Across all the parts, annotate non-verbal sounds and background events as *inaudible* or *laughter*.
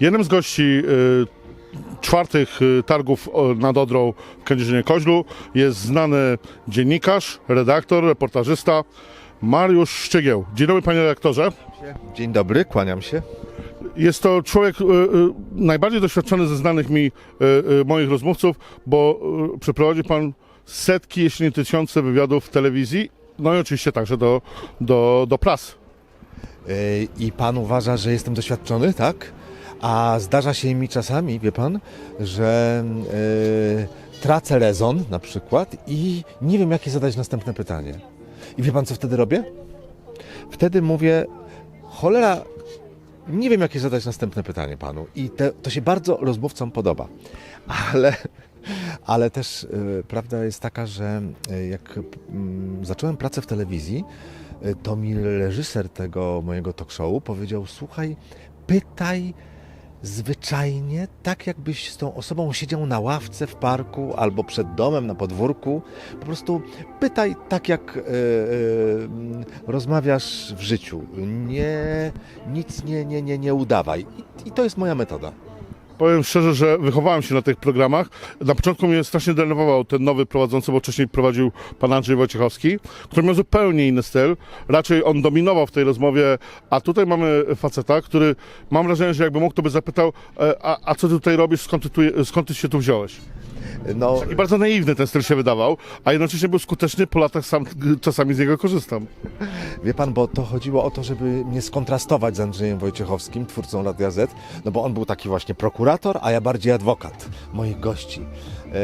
Jednym z gości y, czwartych y, targów nad Odrą w Kędzierzynie-Koźlu jest znany dziennikarz, redaktor, reportażysta Mariusz Szczygieł. Dzień dobry panie redaktorze. Dzień dobry, kłaniam się. Jest to człowiek y, najbardziej doświadczony ze znanych mi moich rozmówców, bo y, przeprowadzi pan setki, jeśli nie tysiące wywiadów w telewizji, no i oczywiście także do, do, do pras. I pan uważa, że jestem doświadczony, tak? A zdarza się mi czasami, wie pan, że yy, tracę rezon na przykład i nie wiem, jakie zadać następne pytanie. I wie pan, co wtedy robię? Wtedy mówię, cholera, nie wiem, jakie zadać następne pytanie panu. I te, to się bardzo rozmówcom podoba. Ale, ale też y, prawda jest taka, że y, jak mm, zacząłem pracę w telewizji, y, to mi reżyser tego mojego talk showu powiedział: Słuchaj, pytaj zwyczajnie, tak jakbyś z tą osobą siedział na ławce w parku albo przed domem na podwórku. Po prostu pytaj tak, jak y, y, rozmawiasz w życiu. Nie, nic nie, nie, nie, nie udawaj. I, I to jest moja metoda. Powiem szczerze, że wychowałem się na tych programach. Na początku mnie strasznie denerwował ten nowy prowadzący, bo wcześniej prowadził pan Andrzej Wojciechowski, który miał zupełnie inny styl. Raczej on dominował w tej rozmowie, a tutaj mamy faceta, który mam wrażenie, że jakby mógł, to by zapytał, e, a, a co ty tutaj robisz, skąd ty, tu, skąd ty się tu wziąłeś? No, I bardzo naiwny ten styl się wydawał, a jednocześnie był skuteczny, po latach sam czasami z niego korzystam. Wie pan, bo to chodziło o to, żeby mnie skontrastować z Andrzejem Wojciechowskim, twórcą Radia Z, no bo on był taki właśnie prokurator, a ja bardziej adwokat moich gości. E,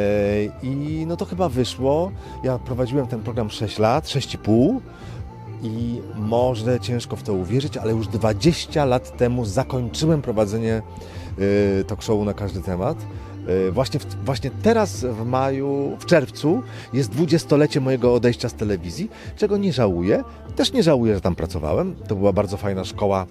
I no to chyba wyszło. Ja prowadziłem ten program 6 lat, 6,5 i może ciężko w to uwierzyć, ale już 20 lat temu zakończyłem prowadzenie e, talk showu na każdy temat. E, Właśnie, właśnie teraz w maju, w czerwcu jest dwudziestolecie mojego odejścia z telewizji, czego nie żałuję. Też nie żałuję, że tam pracowałem. To była bardzo fajna szkoła,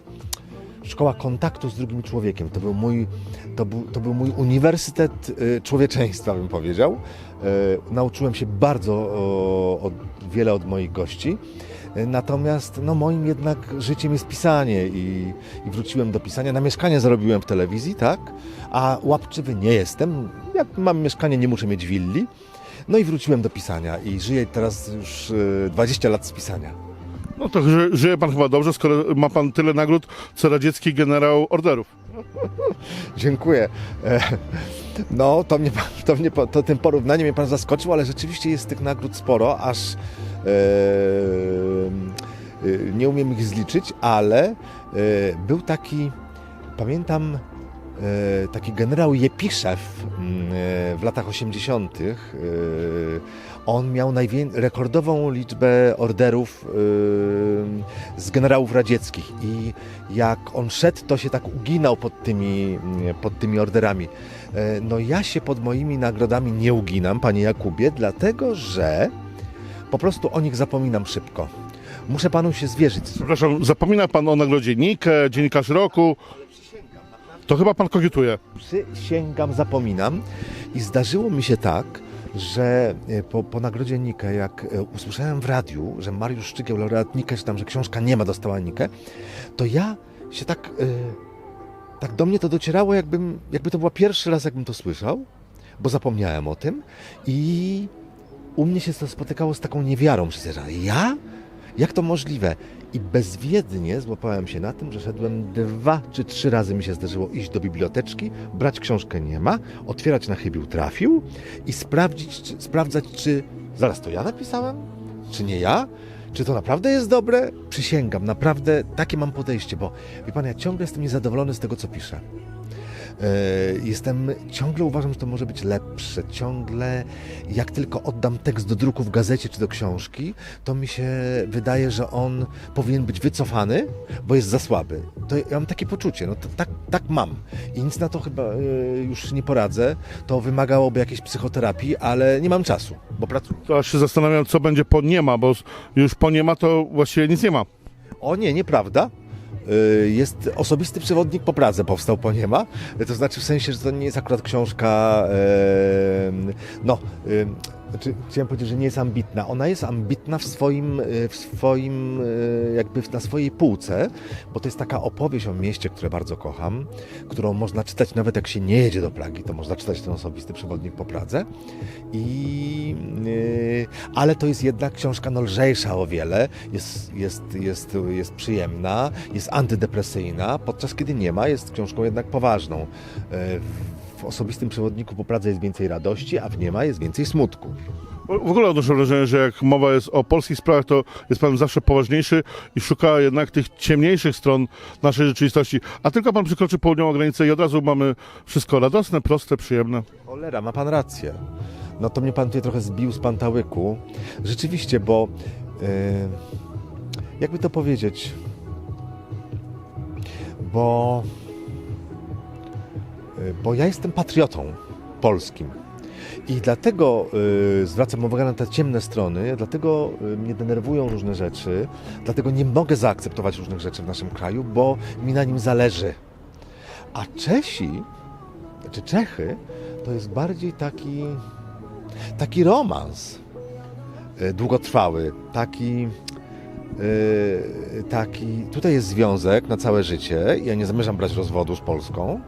szkoła kontaktu z drugim człowiekiem. To był mój, to był, to był mój uniwersytet y, człowieczeństwa, bym powiedział. E, Nauczyłem się bardzo od, wiele od moich gości. E, Natomiast no, moim jednak życiem jest pisanie i, i wróciłem do pisania. Na mieszkanie zarobiłem w telewizji, tak? A łapczywy nie jestem. Jak mam mieszkanie, nie muszę mieć willi. No i wróciłem do pisania i żyję teraz już e, 20 lat z pisania. No to ży, żyje pan chyba dobrze, skoro ma pan tyle nagród, co radziecki generał orderów. *laughs* Dziękuję. E, No, to, mnie, to, mnie, to tym porównaniem mnie pan zaskoczył, ale rzeczywiście jest tych nagród sporo, aż e, e, nie umiem ich zliczyć, ale był taki, pamiętam, taki generał Jepiszew mm, e, w latach 80. e, On miał rekordową liczbę orderów e, z generałów radzieckich i jak on szedł, to się tak uginał pod tymi, pod tymi orderami. E, No ja się pod moimi nagrodami nie uginam, panie Jakubie, dlatego że po prostu o nich zapominam szybko. Muszę panu się zwierzyć. Przepraszam, zapomina pan o nagrodzie Nikę, dziennikarz roku. To chyba pan kogietuje. Przysięgam, zapominam. I zdarzyło mi się tak, że e, po, po nagrodzie Nikę, jak e, usłyszałem w radiu, że Mariusz Szczygieł, laureat Nikę, czy tam, że książka nie ma, dostała Nikę, to ja się tak, e, tak do mnie to docierało, jakbym, jakby to była pierwszy raz, jakbym to słyszał, bo zapomniałem o tym i u mnie się to spotykało z taką niewiarą, że ja? Jak to możliwe? I bezwiednie złapałem się na tym, że szedłem dwa czy trzy razy mi się zdarzyło iść do biblioteczki, brać książkę nie ma, otwierać na chybił trafił i sprawdzić, czy, sprawdzać, czy zaraz to ja napisałem? Czy nie ja? Czy to naprawdę jest dobre? Przysięgam, naprawdę takie mam podejście, bo wie pan, ja ciągle jestem niezadowolony z tego, co piszę. E, Jestem, ciągle uważam, że to może być lepsze. Ciągle, jak tylko oddam tekst do druku w gazecie czy do książki, to mi się wydaje, że on powinien być wycofany, bo jest za słaby. To ja mam takie poczucie, no to tak, tak mam. I nic na to chyba e, już nie poradzę. To wymagałoby jakiejś psychoterapii, ale nie mam czasu, bo pracuję. To aż się zastanawiam, co będzie po nie ma, bo już po nie ma to właściwie nic nie ma. O nie, nieprawda. Y, Jest osobisty przewodnik po Pradze, powstał po nie ma. To znaczy w sensie, że to nie jest akurat książka. No, Znaczy, chciałem powiedzieć, że nie jest ambitna. Ona jest ambitna w swoim, y, w swoim, y, jakby na swojej półce, bo to jest taka opowieść o mieście, które bardzo kocham, którą można czytać nawet jak się nie jedzie do Pragi, to można czytać ten osobisty przewodnik po Pradze. I, y, ale to jest jednak książka no, lżejsza o wiele, jest, jest, jest, jest przyjemna, jest antydepresyjna, podczas kiedy nie ma, jest książką jednak poważną. W osobistym przewodniku po Pradze jest więcej radości, a w nie ma jest więcej smutku. W ogóle odnoszę wrażenie, że jak mowa jest o polskich sprawach, to jest pan zawsze poważniejszy i szuka jednak tych ciemniejszych stron naszej rzeczywistości. A tylko pan przekroczy południową granicę i od razu mamy wszystko radosne, proste, przyjemne. Cholera, ma pan rację. No to mnie pan tutaj trochę zbił z pantałyku. Rzeczywiście, bo yy, jakby to powiedzieć, bo, bo ja jestem patriotą polskim. I dlatego yy, zwracam uwagę na te ciemne strony, dlatego yy, mnie denerwują różne rzeczy, dlatego nie mogę zaakceptować różnych rzeczy w naszym kraju, bo mi na nim zależy. A Czesi, czy Czechy, to jest bardziej taki, taki romans e, długotrwały, taki, taki, tutaj jest związek na całe życie, ja nie zamierzam brać rozwodu z Polską,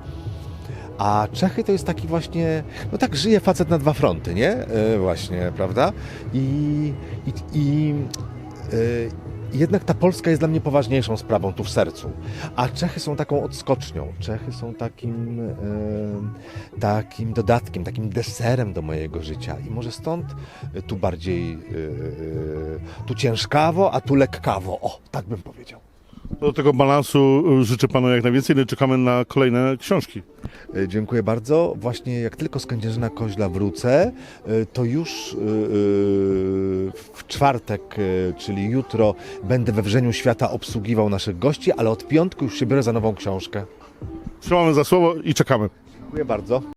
a Czechy to jest taki właśnie, no tak żyje facet na dwa fronty, nie? E, Właśnie, prawda? I, i, i e, jednak ta Polska jest dla mnie poważniejszą sprawą tu w sercu. A Czechy są taką odskocznią. Czechy są takim, e, takim dodatkiem, takim deserem do mojego życia. I może stąd tu bardziej, tu ciężkawo, a tu lekkawo. O, tak bym powiedział. Do tego balansu y, życzę panu jak najwięcej, no i czekamy na kolejne książki. E, Dziękuję bardzo. Właśnie jak tylko z Kędzierzyna Koźla wrócę, e, to już e, w czwartek, czyli jutro, będę we Wrzeniu Świata obsługiwał naszych gości, ale od piątku już się biorę za nową książkę. Trzymamy za słowo i czekamy. Dziękuję bardzo.